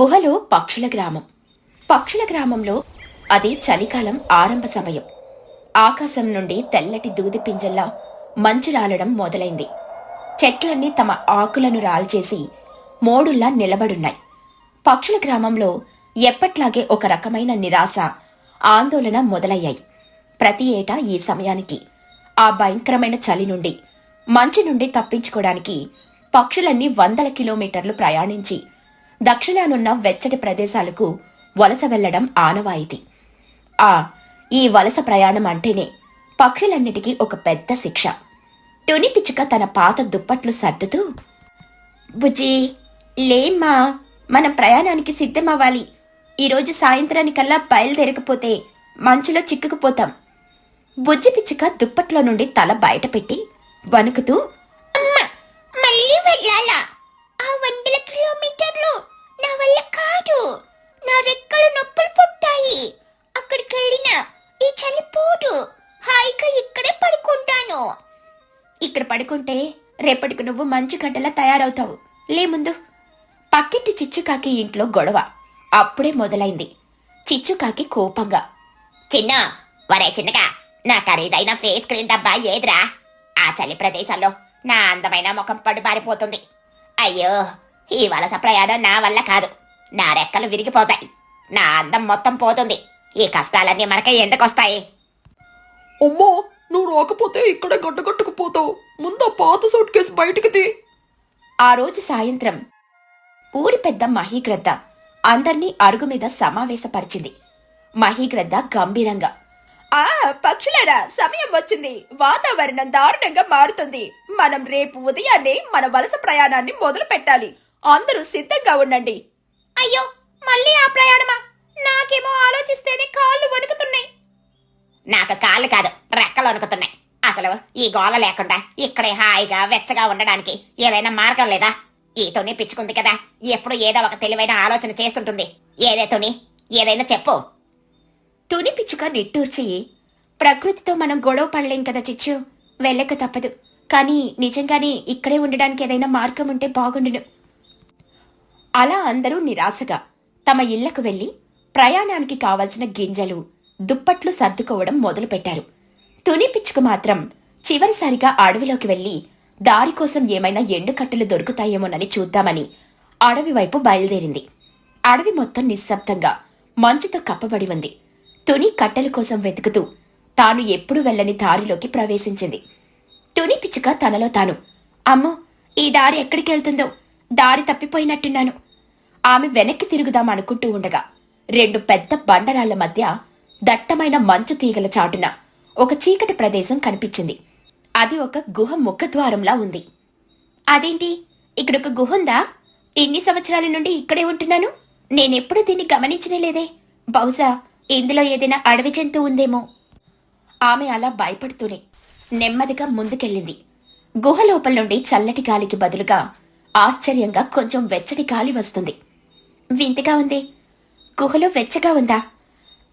గుహలో పక్షుల గ్రామం. పక్షుల గ్రామంలో అది చలికాలం ఆరంభ సమయం. ఆకాశం నుండి తెల్లటి దూది పింజల్లా మంచు రాలడం మొదలైంది. చెట్లన్నీ తమ ఆకులను రాల్చేసి మోడుల్లా నిలబడున్నాయి. పక్షుల గ్రామంలో ఎప్పట్లాగే ఒక రకమైన నిరాశ ఆందోళన మొదలయ్యాయి. ప్రతి ఏటా ఈ సమయానికి ఆ భయంకరమైన చలి నుండి మంచు నుండి తప్పించుకోవడానికి పక్షులన్నీ వందల కిలోమీటర్లు ప్రయాణించి దక్షిణానున్న వెచ్చటి ప్రదేశాలకు వలస వెళ్ళడం ఆనవాయితీ. ఆ ఈ వలస ప్రయాణం అంటేనే పక్షులన్నిటికీ ఒక పెద్ద శిక్ష. తుని పిచ్చుక తన పాత దుప్పట్లు సర్దుతూ బుజ్జి లేమ్మా మనం ప్రయాణానికి సిద్ధమవ్వాలి. ఈరోజు సాయంత్రానికల్లా బయలుదేరకపోతే మంచులో చిక్కుకుపోతాం. బుజ్జి పిచ్చుక దుప్పట్లో నుండి తల బయటపెట్టి వణుకుతూ మళ్ళీ వెళ్ళాలా ఆ వందల కిలోమీటర్లు నా వల్ల కాదు. నా రెక్కలు నొప్పులు పుట్టాయి. అక్కడికి వెళ్ళిన ఈ చలి పోదు హాయిగా ఇక్కడే పడుకుంటాను. ఇక్కడ పడుకుంటే రేపటికి నువ్వు మంచి గడ్డలా తయారవుతావు. లే ముందు. పక్కింటి చిచ్చుకాకి ఇంట్లో గొడవ. అప్పుడే మొదలైంది. చిచ్చుకాకి కోపంగా. చిన్న వరే చిన్నగా నా ఖరీదైన ఫేస్ క్రీమ్ డబ్బా ఏదిరా? ఆ చలి ప్రదేశంలో నా అందమైన ముఖం పడుబారిపోతుంది. అయ్యో ఈ వలస ప్రయాణం నా వల్ల కాదు. నా రెక్కలు విరిగిపోతాయి. నా అందం మొత్తం పోతుంది. ఈ కష్టాలన్నీ మనకే ఎందుకొస్తాయి? అమ్మో నువ్వు రాకపోతే ఇక్కడే గడ్డగట్టుకుపోతావు. ముందు పాత సూట్ కేసు బయటికి తీ. ఆ రోజు సాయంత్రం ఊరి పెద్ద మహీగ్రద్ద అందర్నీ అరుగు మీద సమావేశపరిచింది. మహీగ్రద్ద గంభీరంగా ఆ పక్షులారా సమయం వచ్చింది. వాతావరణం దారుణంగా మారుతుంది. మనం రేపు ఉదయాన్నే మన వలస ప్రయాణాన్ని మొదలు పెట్టాలి అందరూ సిద్ధంగా ఉండండి. అయ్యో మళ్ళీ ఆ ప్రయాణమా? నాకేమో ఆలోచిస్తేనే కాళ్ళు వణుకుతున్నాయి. నాకు కాళ్ళు కాదు రెక్కలు వణుకుతున్నాయి. అసలు ఈ గోల లేకుండా ఇక్కడే హాయిగా వెచ్చగా ఉండడానికి ఏదైనా మార్గం లేదా? ఈ తొని పిచ్చుకుంది కదా ఎప్పుడు ఏదో ఒక తెలివైన ఆలోచన చేస్తుంటుంది. ఏదే తుని? ఏదైనా చెప్పు. తుని పిచ్చుక నిట్టూర్చి ప్రకృతితో మనం గొడవ పడలేం కదా చిచ్చు? వెళ్ళక తప్పదు. కానీ నిజంగానే ఇక్కడే ఉండడానికి ఏదైనా మార్గం ఉంటే బాగుండును. అలా అందరూ నిరాశగా తమ ఇళ్ళకు వెళ్ళి ప్రయాణానికి కావలసిన గింజలు దుప్పట్లు సర్దుకోవడం మొదలుపెట్టారు. తుని పిచ్చుక మాత్రం చివరిసారిగా అడవిలోకి వెళ్ళి దారి కోసం ఏమైనా ఎండుకట్టెలు దొరుకుతాయేమోనని చూద్దామని అడవి వైపు బయలుదేరింది. అడవి మొత్తం నిశ్శబ్దంగా మంచుతో కప్పబడి ఉంది. తుని కట్టెల కోసం వెతుకుతూ తాను ఎప్పుడు వెళ్ళని దారిలోకి ప్రవేశించింది. తుని పిచ్చుక తనలో తాను అమ్మో ఈ దారి ఎక్కడికి వెళ్తుందో? దారి తప్పిపోయినట్టున్నాను. ఆమె వెనక్కి తిరుగుదాం అనుకుంటూ ఉండగా రెండు పెద్ద బండరాళ్ళ మధ్య దట్టమైన మంచు తీగల చాటున ఒక చీకటి ప్రదేశం కనిపించింది. అది ఒక గుహ ముఖద్వారంలా ఉంది. అదేంటి? ఇక్కడ ఒక గుహ ఉందా? ఎన్ని సంవత్సరాల నుండి ఇక్కడే ఉంటున్నాను? నేనెప్పుడు దీన్ని గమనించనే లేదే. బహుశా ఇందులో ఏదైనా అడవి జంతువు ఉందేమో. ఆమె అలా భయపడుతూనే నెమ్మదిగా ముందుకెళ్ళింది. గుహ లోపల నుండి చల్లటి గాలికి బదులుగా ఆశ్చర్యంగా కొంచెం వెచ్చటి గాలి వస్తుంది. వింతగా ఉంది. గుహలో వెచ్చగా ఉందా?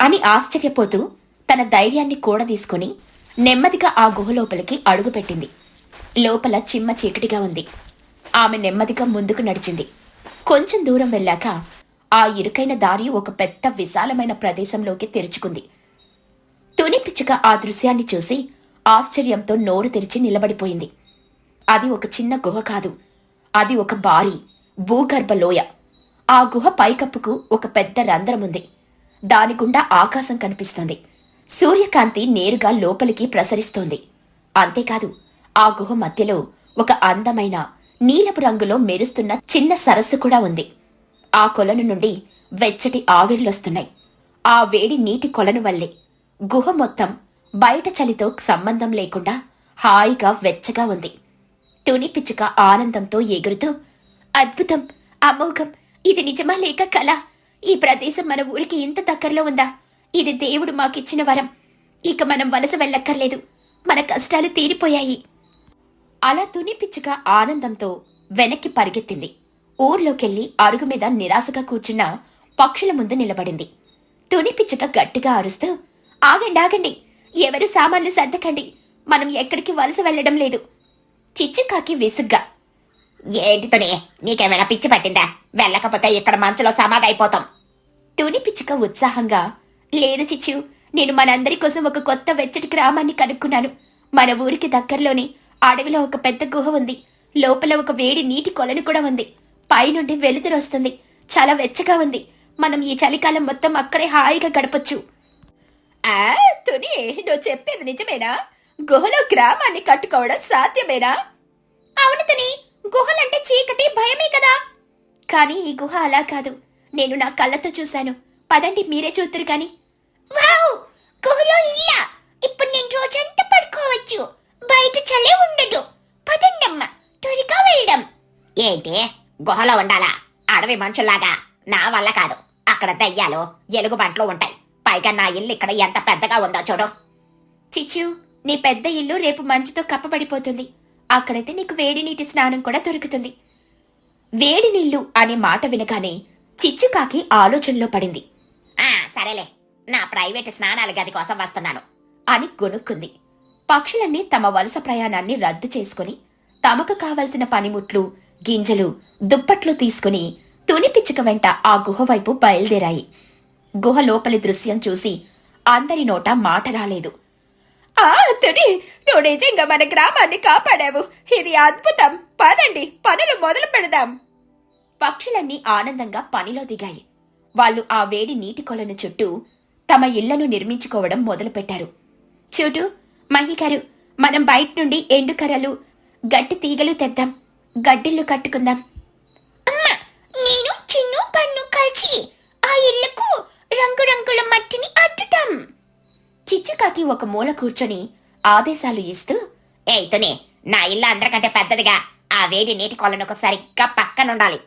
అని ఆశ్చర్యపోతూ తన ధైర్యాన్ని కూడదీసుకుని నెమ్మదిగా ఆ గుహ లోపలికి అడుగుపెట్టింది లోపల చిమ్మ చీకటిగా ఉంది. ఆమె నెమ్మదిగా ముందుకు నడిచింది. కొంచెం దూరం వెళ్ళాక ఆ ఇరుకైన దారి ఒక పెద్ద విశాలమైన ప్రదేశంలోకి తెరుచుకుంది. తుని పిచ్చుక ఆ దృశ్యాన్ని చూసి ఆశ్చర్యంతో నోరు తెరిచి నిలబడిపోయింది. అది ఒక చిన్న గుహ కాదు. అది ఒక భారీ భూగర్భ లోయ. ఆ గుహ పైకప్పుకు ఒక పెద్ద రంధ్రం ఉంది. దాని గుండా ఆకాశం కనిపిస్తోంది. సూర్యకాంతి నేరుగా లోపలికి ప్రసరిస్తోంది. అంతేకాదు ఆ గుహ మధ్యలో ఒక అందమైన నీలపు రంగులో మెరుస్తున్న చిన్న సరస్సు కూడా ఉంది. ఆ కొలను నుండి వెచ్చటి ఆవిర్లొస్తున్నాయి. ఆ వేడి నీటి కొలను వల్లే గుహ మొత్తం బయట చలితో సంబంధం లేకుండా హాయిగా వెచ్చగా ఉంది. తుని పిచ్చుక ఆనందంతో ఎగురుతూ అద్భుతం! అమోఘం! ఇది నిజమా లేక కళ ఈ ప్రదేశం మన ఊరికి ఇంత దగ్గరలో ఉందా? ఇది దేవుడు మాకిచ్చిన వరం. ఇక మనం వలస వెళ్ళక్కర్లేదు. మన కష్టాలు తీరిపోయాయి. అలా తుని పిచ్చుక ఆనందంతో వెనక్కి పరిగెత్తింది. ఊర్లోకెళ్ళి అరుగు మీద నిరాశగా కూర్చున్న పక్షుల ముందు నిలబడింది. తుని పిచ్చుక గట్టిగా అరుస్తూ ఆగండి ఆగండి! ఎవరు సామాన్లు సర్దకండి! మనం ఎక్కడికి వలస వెళ్ళడం లేదు. చిచ్చుకాకి విసుగ్గా. ఏంటితోనే నీకేమైనా పిచ్చి పట్టిందా? వెళ్ళకపోతే ఇక్కడ మంచులో సమాధైపోతాం తుని పిచ్చుక ఉత్సాహంగా లేదు చిచ్చు నేను మనందరి కోసం ఒక కొత్త వెచ్చటి గ్రామాన్ని కనుక్కున్నాను. మన ఊరికి దగ్గరలోని అడవిలో ఒక పెద్ద గుహ ఉంది. లోపల ఒక వేడి నీటి కొలను కూడా ఉంది. పైనుండి వెలుతురు వస్తుంది. చాలా వెచ్చగా ఉంది. మనం ఈ చలికాలం మొత్తం అక్కడే హాయిగా గడపొచ్చు. ఆ తుని నువ్వు చెప్పేది నిజమేనా? గుహలో గ్రామాన్ని కట్టుకోవడం సాధ్యమేనా? అవును తని. గుహలంటే చీకటి భయమే కదా. కానీ ఈ గుహ అలా కాదు. నేను నా కళ్ళతో చూశాను. పదండి మీరే చూతురు కాని. వావ్! గుహలో ఇల్లా. ఇప్పుడు నేను రోజంతా పడుకోవచ్చు. బయట చలే ఉండదు. పదండమ్మ త్వరగా వెళ్దాం. ఏంటి? గుహలో ఉండాలా? అడవి మనుషుల్లాగా. నా వల్ల కాదు. అక్కడ దయ్యాలు ఎలుగుబంట్లు ఉంటాయి. పైగా నా ఇల్లు ఇక్కడ ఎంత పెద్దగా ఉందో చూడు. చిచ్చు నీ పెద్ద ఇల్లు రేపు మంచుతో కప్పబడిపోతుంది. అక్కడైతే నీకు వేడి నీటి స్నానం కూడా దొరుకుతుంది. వేడి నీళ్ళు అనే మాట వినగానే చిచ్చుకాకి ఆలోచనలో పడింది. ఆ సరేలే నా ప్రైవేట్ స్నానాల గది కోసం వస్తున్నాను అని గొనుక్కుంది. పక్షులన్నీ తమ వలస ప్రయాణాన్ని రద్దు చేసుకుని తమకు కావలసిన పనిముట్లు గింజలు దుప్పట్లు తీసుకుని తుని పిచ్చుక వెంట ఆ గుహ వైపు బయలుదేరాయి. గుహ లోపలి దృశ్యం చూసి అందరి నోట మాట రాలేదు. అతడి నువ్వు నిజంగా మన గ్రామాన్ని కాపాడావు. ఇది అద్భుతం. పదండి పనులు మొదలు పెడదాం. పక్షులన్నీ ఆనందంగా పనిలో దిగాయి. వాళ్ళు ఆ వేడి నీటి కొలను చుట్టూ తమ ఇళ్ళను నిర్మించుకోవడం మొదలుపెట్టారు. చూడు మహిగారు మనం బయట నుండి ఎండుకర్రలు గట్టి తీగలు తెద్దాం. గడ్డిళ్ళు కట్టుకుందాం. నేను చిన్ను పన్ను కలిసి ఆ ఇళ్ళకు రంగు చిచ్చుకాకి ఒక మూల కూర్చొని ఆదేశాలు ఇస్తూ ఏయితోనే నా ఇల్లు అందరికంటే పెద్దదిగా. ఆ వేడి నీటి కొలను సరిగ్గా పక్కనుండాలి.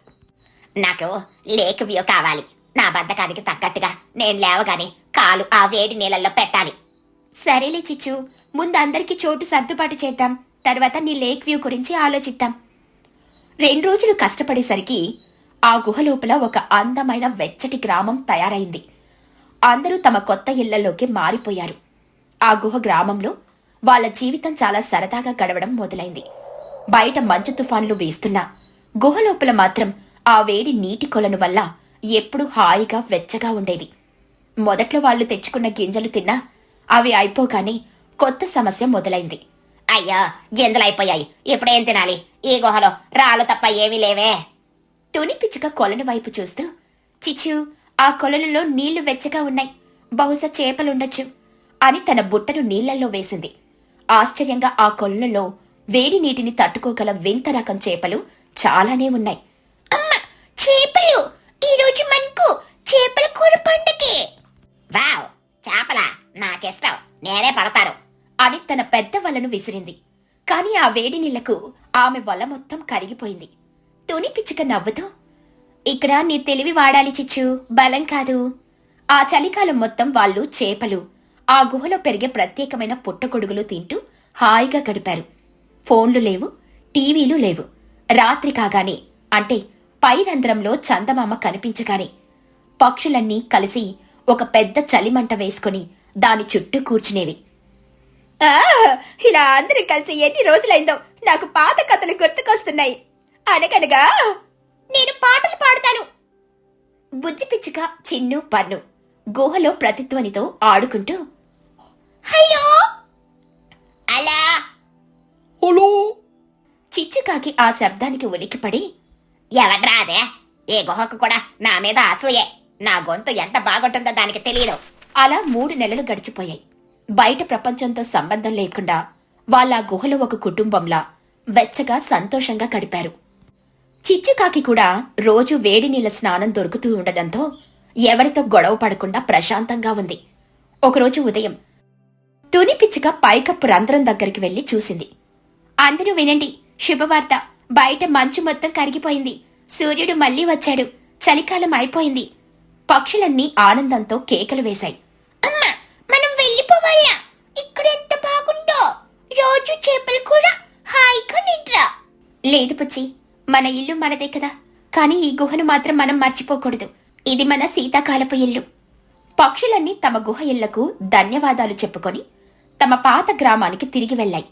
నాకు లేక్ వ్యూ కావాలి. నా బద్ధకానికి తగ్గట్టుగా నేను లేవగానే కాలు ఆ వేడి నీళ్ళల్లో పెట్టాలి. సరేలే చిచ్చు ముందు అందరికీ చోటు సర్దుబాటు చేద్దాం. తర్వాత నీ లేక్ వ్యూ గురించి ఆలోచిద్దాం. రెండు రోజులు కష్టపడేసరికి ఆ గుహ లోపల ఒక అందమైన వెచ్చటి గ్రామం తయారైంది. అందరూ తమ కొత్త ఇళ్ళలోకి మారిపోయారు. ఆ గుహ గ్రామంలో వాళ్ళ జీవితం చాలా సరదాగా గడవడం మొదలైంది. బయట మంచు తుఫాన్లు వేస్తున్నా గుహ లోపల మాత్రం ఆ వేడి నీటి కొలను వల్ల ఎప్పుడూ హాయిగా వెచ్చగా ఉండేది. మొదట్లో వాళ్ళు తెచ్చుకున్న గింజలు తిన్నా అవి అయిపోగానే కొత్త సమస్య మొదలైంది. అయ్యా గింజలైపోయాయి ఇప్పుడేం తినాలి? ఈ గుహలో రాళ్ళు తప్ప ఏమీ లేవే. తుని పిచ్చుక కొలను వైపు చూస్తూ చిచ్చు ఆ కొలనులో నీళ్ళు వెచ్చగా ఉన్నాయి. బహుశా చేపలుండొచ్చు. అని తన బుట్టను నీళ్ళలో వేసింది. ఆశ్చర్యంగా ఆ కొలనులో వేడి నీటిని తట్టుకోగల వింత రకం చేపలు చాలానే ఉన్నాయి. చేపలు! ఈరోజు మనకు చేపల కూర పండుగే! వావ్ చేపలా? నాకిష్టం. నేనే పడతాను. అని తన పెద్ద వలను విసిరింది. కాని ఆ వేడి నీళ్ళకు ఆమె వల మొత్తం కరిగిపోయింది. తుని పిచ్చుక నవ్వుతూ ఇక్కడ నీ తెలివి వాడాలి చిచ్చు బలం కాదు. ఆ చలికాలం మొత్తం వాళ్ళు చేపలు. ఆ గుహలో పెరిగే ప్రత్యేకమైన పుట్టగొడుగులు తింటూ హాయిగా గడిపారు. ఫోన్లు లేవు టీవీలు లేవు. రాత్రి కాగానే అంటే పైరంధ్రంలో చందమామ కనిపించగానే పక్షులన్నీ కలిసి ఒక పెద్ద చలిమంట వేసుకుని దాని చుట్టూ కూర్చునేవి. ఇలా అందరం కలిసి ఎన్ని రోజులైందో నాకు పాత కథలు గుర్తుకొస్తున్నాయి. అనగనగా నేను పాటలు పాడతాను. బుజ్జిపిచ్చుక చిన్ను పన్ను. గుహలో ప్రతిధ్వనితో ఆడుకుంటూ హలో! అలా! హలో! చిచ్చుకాకి ఆ శబ్దానికి ఉలిక్కిపడి ఎవడ్రా అదే? ఈ గుహకు కూడా నా మీద అసూయే. నా గొంతు ఎంత బాగుంటుందో దానికి తెలియదు అలా మూడు నెలలు గడిచిపోయాయి. బయట ప్రపంచంతో సంబంధం లేకుండా వాళ్ళ గుహలో ఒక కుటుంబంలా వెచ్చగా సంతోషంగా గడిపారు. చిచ్చుకాకి కూడా రోజు వేడి నీళ్ళ స్నానం దొరుకుతూ ఉండడంతో ఎవరితో గొడవ పడకుండా ప్రశాంతంగా ఉంది. ఒకరోజు ఉదయం తుని పిచ్చుక పైకప్పు రంధ్రం దగ్గరికి వెళ్ళి చూసింది. అందరూ వినండి శుభవార్త. బయట మంచు మొత్తం కరిగిపోయింది. సూర్యుడు మళ్ళీ వచ్చాడు. చలికాలం అయిపోయింది. పక్షులన్నీ ఆనందంతో కేకలు వేశాయి. అమ్మా మనం వెళ్ళిపోవాలా? ఇక్కడ ఎంత బాగుందో. రోజు చేపల కూర హాయిగా నిద్ర లేదు పుచ్చి మన ఇల్లు మనదే కదా. కానీ ఈ గుహను మాత్రం మనం మర్చిపోకూడదు. ఇది మన శీతాకాలపు ఇల్లు. పక్షులన్నీ తమ గుహ ఇళ్ళకు ధన్యవాదాలు చెప్పుకొని తమ పాత గ్రామానికి తిరిగి వెళ్ళాయి.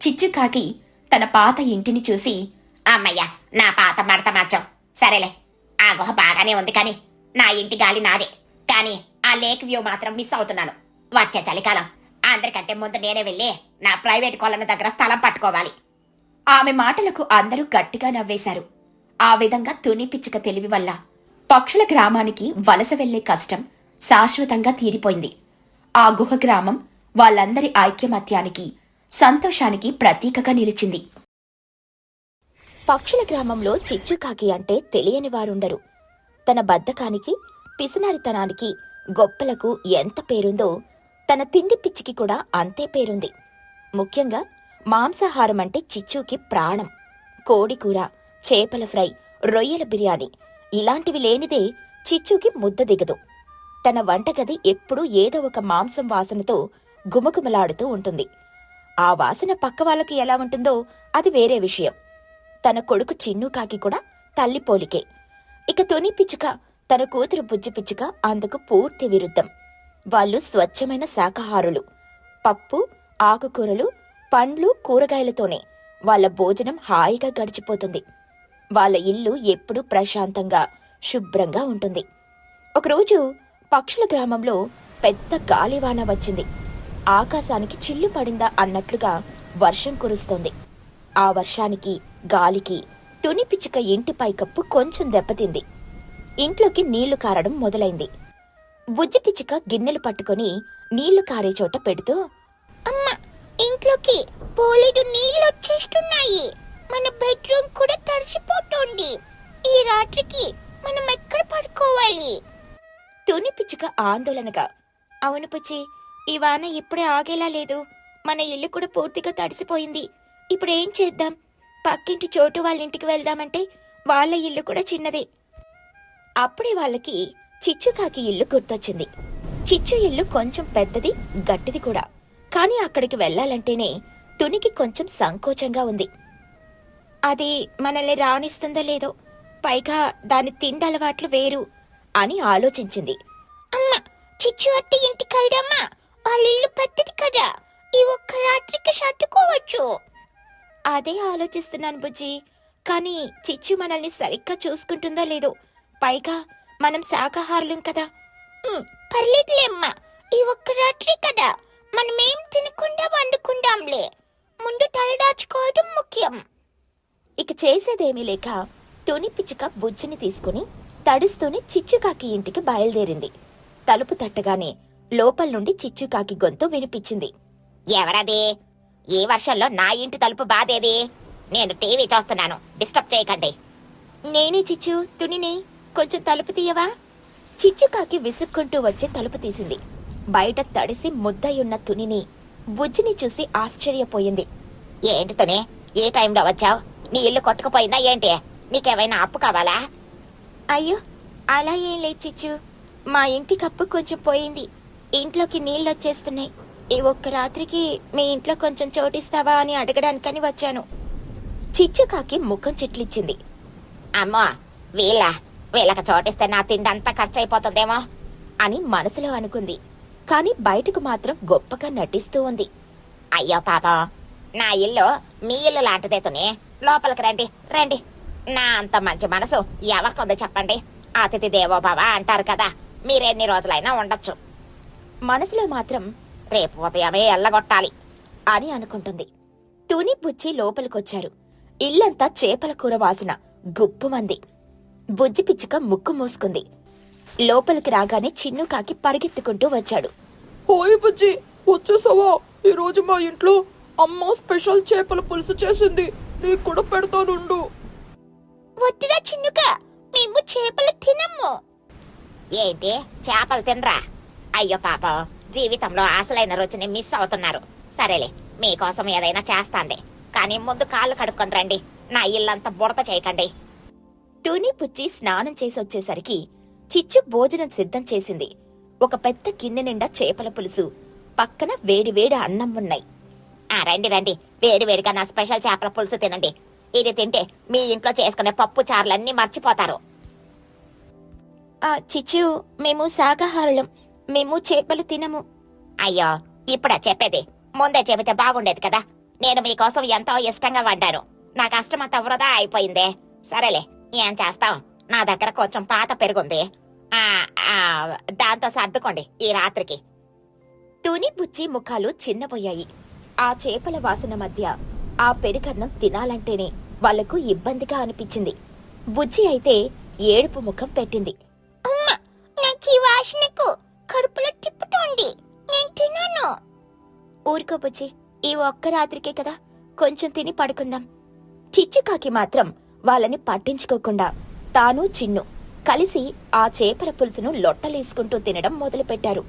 చిచ్చుకాకి తన పాత ఇంటిని చూసి అమ్మయ్య నా పాత మడత మార్చం సరేలే ఆ గుహ బాగానే ఉంది కానీ నా ఇంటి గాలి నాదే. కానీ ఆ లేక్ వ్యూ మాత్రం మిస్ అవుతున్నాను. వచ్చే చలికాలం అందరికంటే ముందు నేనే వెళ్ళి నా ప్రైవేట్ కొలను దగ్గర స్థలం పట్టుకోవాలి. ఆమె మాటలకు అందరూ గట్టిగా నవ్వేశారు. ఆ విధంగా తుని పిచ్చుక తెలివి వల్ల పక్షుల గ్రామానికి వలస వెళ్ళే కష్టం శాశ్వతంగా తీరిపోయింది. ఆ గుహ గ్రామం వాళ్ళందరి ఐక్యమత్యానికి సంతోషానికి ప్రతీకగా నిలిచింది. పక్షుల గ్రామంలో చిచ్చుకాకి అంటే తెలియని వారుండరు. తన బద్ధకానికి పిసినారితనానికి గొప్పలకు ఎంత పేరుందో తన తిండి పిచ్చికి కూడా అంతే పేరుంది. ముఖ్యంగా మాంసాహారం అంటే చిచ్చుకి ప్రాణం కోడి కూర చేపల ఫ్రై రొయ్యల బిర్యానీ ఇలాంటివి లేనిదే చిచ్చుకి ముద్ద దిగదు. తన వంటగది ఎప్పుడూ ఏదో ఒక మాంసం వాసనతో గుమగుమలాడుతూ ఉంటుంది. ఆ వాసన పక్క వాళ్ళకి ఎలా ఉంటుందో అది వేరే విషయం. తన కొడుకు చిన్నుకాకి కూడా తల్లి పోలికే. ఇక తొని పిచ్చుక తన కూతురు బుజ్జి పిచ్చుక అందుకు పూర్తి విరుద్ధం. వాళ్ళు స్వచ్ఛమైన శాకాహారులు. పప్పు ఆకుకూరలు పండ్లు కూరగాయలతోనే వాళ్ళ భోజనం హాయిగా గడిచిపోతుంది. వాళ్ళ ఇల్లు ఎప్పుడూ ప్రశాంతంగా శుభ్రంగా ఉంటుంది. ఒకరోజు పక్షుల గ్రామంలో పెద్ద గాలివాన వచ్చింది. ఆకాశానికి చిల్లు పడిందా అన్నట్లుగా వర్షం కురుస్తోంది. ఆ వర్షానికి గాలికి తుని పిచ్చుక ఇంటి పైకప్పు కొంచెం దెబ్బతింది. ఇంట్లోకి నీళ్ళు కారడం మొదలైంది. బుజ్జి పిచ్చుక గిన్నెలు పట్టుకొని నీళ్ళు కారే చోట పెడుతూ అమ్మ ఇంట్లోకి పోలేదు నీళ్ళు వచ్చేస్తున్నాయి. మన బెడ్రూమ్ కూడా తడిసిపోతుంది. ఈ రాత్రికి మనం ఎక్కడ పడుకోవాలి? తుని పిచ్చుక ఆందోళనగా అవును పుచ్చి ఈ వాన ఇప్పుడే ఆగేలా లేదు. మన ఇల్లు కూడా పూర్తిగా తడిసిపోయింది. ఇప్పుడు ఏం చేద్దాం? పక్కింటి చోటు వాళ్ళ ఇంటికి వెళ్దామంటే వాళ్ళ ఇల్లు కూడా చిన్నదే. అప్పుడే వాళ్ళకి చిచ్చుకాకి ఇల్లు గుర్తొచ్చింది. చిచ్చు ఇల్లు కొంచెం పెద్దది గట్టిది కూడా. కానీ అక్కడికి వెళ్ళాలంటేనే తునికి కొంచెం సంకోచంగా ఉంది. అది మనల్ని రాణిస్తుందో లేదో పైగా దాని తిండి అలవాట్లు వేరు అని ఆలోచించింది. అమ్మ చిచ్చు అత్త ఇంటికి వెళ్దామా వాళ్ళ ఇల్లు పెద్దది కదా. ఈ ఒక్క రాత్రికి సర్దుకోవచ్చు. అదే ఆలోచిస్తున్నాను బుజ్జి. కానీ చిచ్చు మనల్ని సరిగ్గా చూసుకుంటుందో లేదో పైగా మనం శాకాహారులం కదా. పర్లేదులే అమ్మా. ఈ ఒక్క రాత్రి కదా. మనమేం తినకుండా వండుకుందాంలే. ముందు తలదాచుకోవడం ముఖ్యం. ఇక చేసేదేమీ లేక తుని పిచ్చుక బుజ్జిని తీసుకుని తడుస్తూనే చిచ్చుకాకి ఇంటికి బయలుదేరింది. తలుపు తట్టగానే లోపల నుండి చిచ్చుకాకి గొంతు వినిపించింది. ఎవరది? ఈ వర్షంలో నా ఇంటి తలుపు బాదేది నేను టీవీ చూస్తున్నాను. డిస్టర్బ్ చేయకండి. నేనే చిచ్చు తునిని. కొంచెం తలుపు తీయవా? చిచ్చుకాకి విసుక్కుంటూ వచ్చి తలుపు తీసింది. బయట తడిసి ముద్దయున్న తునిని బుజ్జిని చూసి ఆశ్చర్యపోయింది. ఏంటి తుని? ఏ టైంలో వచ్చావు? నీ ఇల్లు కొట్టుకుపోయిందా ఏంటి? నీకేమైనా అప్పు కావాలా? అయ్యో అలా ఏం లేదు చిచ్చు. మా ఇంటి కప్పు కొంచెం పోయింది. ఇంట్లోకి నీళ్ళు వచ్చేస్తున్నాయి. ఈ ఒక్క రాత్రికి మీ ఇంట్లో కొంచెం చోటిస్తావా అని అడగడానికని వచ్చాను. చిచ్చుకాకి ముఖం చెట్లిచ్చింది. అమ్మో వీళ్ళ వీళ్ళకి చోటిస్తే నా తిండి అంతా ఖర్చు అయిపోతుందేమో అని మనసులో అనుకుంది. కానీ బయటకు మాత్రం గొప్పగా నటిస్తూ ఉంది. అయ్యో పాపం నా ఇల్లు మీ ఇల్లు లాంటిదే లోపలికి రండి రండి. నా అంత మంచి మనసు ఎవరికొందో చెప్పండి. అతిథి దేవోభవ అంటారు కదా మీరెన్ని రోజులైనా ఉండొచ్చు. మనసులో మాత్రం రేపు ఉదయమే ఎల్లగొట్టాలి అని అనుకుంటుంది. తుని బుజ్జి లోపలికొచ్చారు. ఇల్లంతా చేపల కూర వాసన గుప్పుమంది. బుజ్జి పిచ్చుక ముక్కు మూసుకుంది. లోపలికి రాగానే చిన్నుకాకి పరిగెత్తుకుంటూ వచ్చాడు. హోయ్ బుజ్జి వచ్చేసావా? ఈ రోజు మా ఇంట్లో అమ్మ స్పెషల్ చేపల పులుసు చేసింది. నీకు కూడా పెడతానుండు. వద్దురా చిన్నుక మేము చేపలు తినము. ఏంటి? చేపలు తినరా? అయ్యో పాపం జీవితంలో అసలైన రుచిని మిస్ అవుతున్నారు. సరేలే మీకోసం ఏదైనా చేస్తాండి కానీ ముందు కాళ్ళు కడుక్కొని రండి. నా ఇల్లంతా బుడత చేయకండి. టూనీ పుచ్చి స్నానం చేసి వచ్చేసరికి చిచ్చు భోజనం సిద్ధం చేసింది. ఒక పెద్ద గిన్నె నిండా చేపల పులుసు పక్కన వేడి వేడి అన్నం ఉన్నాయి. ఆ రండి రండి. వేడి వేడిగా నా స్పెషల్ చేపల పులుసు తినండి. ఇది తింటే మీ ఇంట్లో చేసుకునే పప్పు చారులన్నీ మర్చిపోతారు. చిచ్చు మేము శాకాహారులం. మేము చేపలు తినము. అయ్యో ఇప్పుడా చెప్పేది? ముందే చెబితే బాగుండేది కదా. నేను మీకోసం ఎంతో ఇష్టంగా వండాను. నా కష్టమంతా వృధా అయిపోయిందే. సరేలే ఏం చేస్తాం? నా దగ్గర కొంచెం పాత పెరుగుంది. దాంతో సర్దుకోండి ఈ రాత్రికి. తుని బుచ్చి ముఖాలు చిన్నపోయాయి ఆ చేపల వాసన మధ్య ఆ పెరుగన్నం తినాలంటేనే వాళ్ళకు ఇబ్బందిగా అనిపించింది. బుజ్జి అయితే ఏడుపు ముఖం పెట్టింది. నాకు ఈ వాసనకు కడుపులో తిప్పుతోంది. నేను తినను. ఊరుకో బుజ్జి ఈ ఒక్క రాత్రికే కదా కొంచెం తిని పడుకుందాం. చిచ్చుకాకి మాత్రం వాళ్ళని పట్టించుకోకుండా తాను చిన్ను కలిసి ఆ చేపల పులుసును లొట్టలేసుకుంటూ తినడం మొదలుపెట్టారు.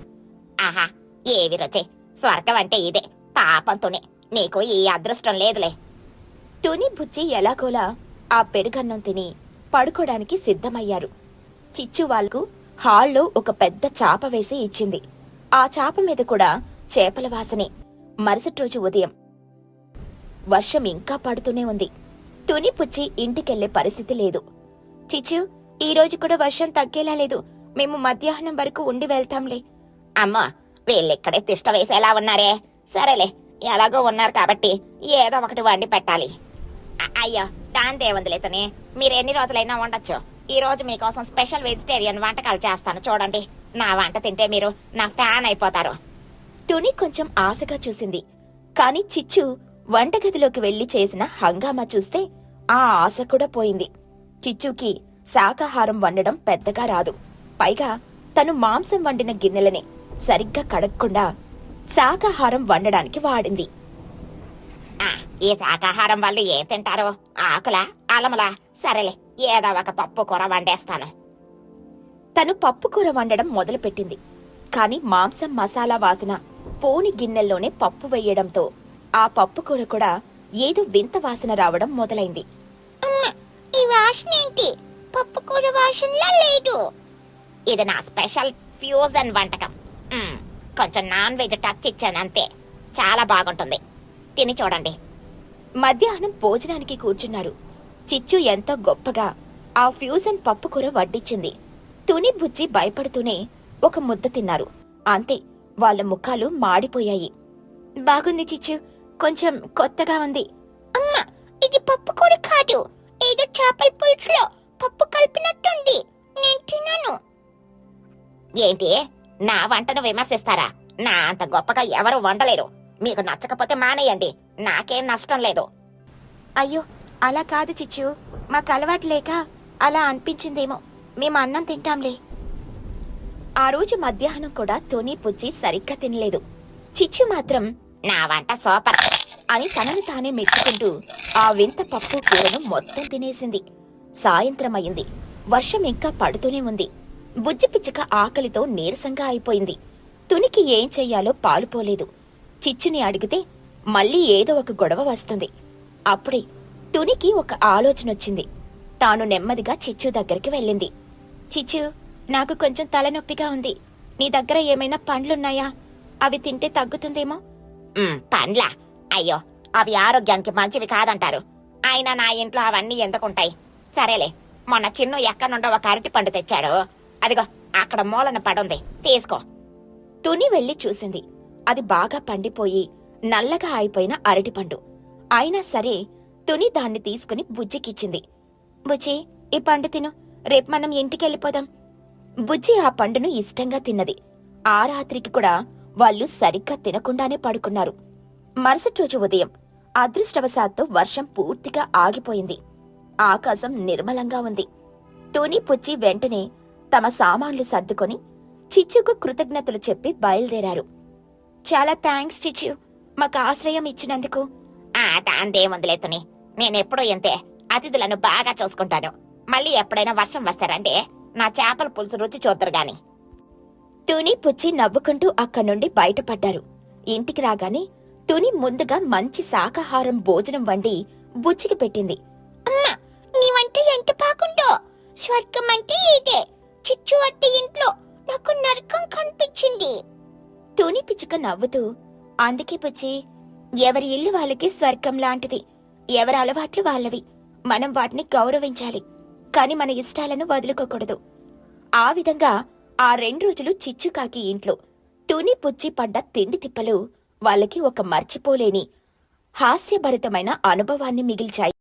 ఆహా ఏవి రుచి? స్వర్గం అంటే ఇదే. పాపంతోనే. నీకు ఈ అదృష్టం లేదులే. తుని బుజ్జి ఎలాగోలా ఆ పెరుగన్నం తిని పడుకోడానికి సిద్ధమయ్యారు. చిచ్చు వాళ్ళకు హాల్లో ఒక పెద్ద చాప వేసి ఇచ్చింది. ఆ చాప మీద కూడా చేపల వాసనే. మరుసటి రోజు ఉదయం వర్షం ఇంకా పడుతూనే ఉంది. తుని పుచ్చి ఇంటికెళ్ళే పరిస్థితి లేదు. చిచ్చు ఈ రోజు కూడా వర్షం తగ్గేలా లేదు. మేము మధ్యాహ్నం వరకు ఉండి వెళ్తాంలే. అమ్మో వీళ్ళిక్కడే తిష్ట వేసేలా ఉన్నారే? సరేలే ఎలాగో ఉన్నారు కాబట్టి ఏదో ఒకటి వండి పెట్టాలి. అ- అయ్యో దాందేముందిలేతనే మీరు ఎన్ని రోజులైనా ఉండొచ్చు. ఈ రోజు మీకోసం స్పెషల్ వెజిటేరియన్ వంటకాలు చేస్తాను చూడండి. నా వంట తింటే మీరు నా ఫ్యాన్ అయిపోతారు. తుని కొంచెం ఆశగా చూసింది. కాని చిచ్చు వంటగదిలోకి వెళ్ళి చేసిన హంగామా చూస్తే ఆ ఆశ కూడా పోయింది. చిచ్చుకి శాకాహారం వండడం పెద్దగా రాదు. పైగా తను మాంసం వండిన గిన్నెలని సరిగ్గా కడగకుండా శాకాహారం వండడానికి వాడింది. ఆ, ఈ శాకాహారం వాళ్ళు ఏం తింటారు? ఆకులా అలములా? సరేలే ఏదో ఒక పప్పు కూర వండేస్తాను. తను పప్పు కూర వండడం మొదలుపెట్టింది. కాని మాంసం మసాలా వాసన పోని గిన్నెల్లోనే పప్పు వేయడంతో ఆ పప్పు కూర కూడా ఏదో వింత వాసన రావడం మొదలైంది. ఈ వాసన ఏంటి? పప్పు కూర వాసనలా లేదు. ఇది నా స్పెషల్ ఫ్యూజన్ వంటకం. కొంచెం నాన్ వెజ్ టచ్ ఇచ్చాను అంతే చాలా బాగుంటుంది. తిని చూడండి. మధ్యాహ్నం భోజనానికి కూర్చున్నారు. చిచ్చు ఎంతో గొప్పగా ఆ ఫ్యూజన్ పప్పు కూర వడ్డించింది తుని బుజ్జి భయపడుతూనే ఒక ముద్ద తిన్నారు. అంతే వాళ్ళ ముఖాలు మాడిపోయాయి. బాగుంది చిచ్చు కొంచెం కొత్తగా ఉంది. అమ్మా ఇది పప్పు కూర కాదు. ఏదో చేపల పులుసులో పప్పు కలిపినట్టుంది. నేను తిన్నాను. ఏంటి? నా వంటను విమర్శిస్తారా? నా అంత గొప్పగా ఎవరు వండలేరు. మీకు నచ్చకపోతే మానేయండి. నాకేం నష్టం లేదు. అయ్యో అలా కాదు చిచ్చు. మాకు అలవాటు లేక అలా అనిపించిందేమో. మేము అన్నం తింటాంలే. ఆ రోజు మధ్యాహ్నం కూడా తుని పుచ్చి సరిగ్గా తినలేదు. చిచ్చు మాత్రం నా వంట సూపర్. అని తనను తానే మెచ్చుకుంటూ ఆ వింత పప్పు కూరను మొత్తం తినేసింది. సాయంత్రం అయింది వర్షం ఇంకా పడుతూనే ఉంది. బుజ్జి పిచ్చుక ఆకలితో నీరసంగా అయిపోయింది. తునికి ఏం చెయ్యాలో పాలుపోలేదు చిచ్చుని అడిగితే మళ్ళీ ఏదో ఒక గొడవ వస్తుంది. అప్పుడే తునికి ఒక ఆలోచనొచ్చింది. తాను నెమ్మదిగా చిచ్చు దగ్గరికి వెళ్ళింది. చిచ్చు నాకు కొంచెం తలనొప్పిగా ఉంది. నీ దగ్గర ఏమైనా పండ్లున్నాయా? అవి తింటే తగ్గుతుందేమో? పండ్లా? అయ్యో అవి ఆరోగ్యానికి మంచివి కాదంటారు. అయినా నా ఇంట్లో అవన్నీ ఎందుకుంటాయి? సరేలే మొన్న చిన్ను ఎక్కడి నుండో ఒక అరటి పండు తెచ్చాడు. అదిగో అక్కడ మూలన పడుంది. తీసుకో. తుని వెళ్ళి చూసింది. అది బాగా పండిపోయి నల్లగా అయిపోయిన అరటిపండు అయినా సరే తుని దాన్ని తీసుకుని బుజ్జికిచ్చింది. బుజ్జి ఈ పండు తిను. రేపు మనం ఇంటికెళ్ళిపోదాం. బుజ్జి ఆ పండును ఇష్టంగా తిన్నది. ఆ రాత్రికి కూడా వాళ్ళు సరిగ్గా తినకుండానే పడుకున్నారు. మరుసటి రోజు ఉదయం అదృష్టవశాత్తు వర్షం పూర్తిగా ఆగిపోయింది. ఆకాశం నిర్మలంగా ఉంది. తుని పుచ్చి వెంటనే తమ సామాన్లు సర్దుకొని చిచ్చుకు కృతజ్ఞతలు చెప్పి బయలుదేరారు. చాలా థ్యాంక్స్ చిచ్చు. మాకు ఆశ్రయం ఇచ్చినందుకు. ఆ దాందేముందిలేతుని నేనెప్పుడూ ఇంతే. అతిథులను బాగా చూసుకుంటాను. మళ్ళీ ఎప్పుడైనా వర్షం వస్తారంటే నా చేపల పులుసు రుచి చూద్దరు గాని. తుని పుచ్చి నవ్వుకుంటూ అక్కడి నుండి బయటపడ్డారు. ఇంటికి రాగానే తుని ముందుగా మంచి శాకాహారం భోజనం వండి బుచ్చికి పెట్టింది. అమ్మా నీ వంట ఎంత బాగుందో. స్వర్గం అంటే ఇదే. చిచ్చు అత్త ఇంట్లో నాకు నరకం కనిపించింది. తుని పిచ్చుక నవ్వుతూ అందుకే పుచ్చి ఎవరి ఇల్లు వాళ్ళకి స్వర్గం లాంటిది. ఎవరి అలవాట్లు వాళ్ళవి. మనం వాటిని గౌరవించాలి. కాని మన ఇష్టాలను వదులుకోకూడదు. ఆ విధంగా ఆ రెండు రోజులు చిచ్చుకాకి ఇంట్లో తుని పుచ్చి పడ్డ తిండి తిప్పలు వాళ్ళకి ఒక మర్చిపోలేని హాస్యభరితమైన అనుభవాన్ని మిగిల్చాయి.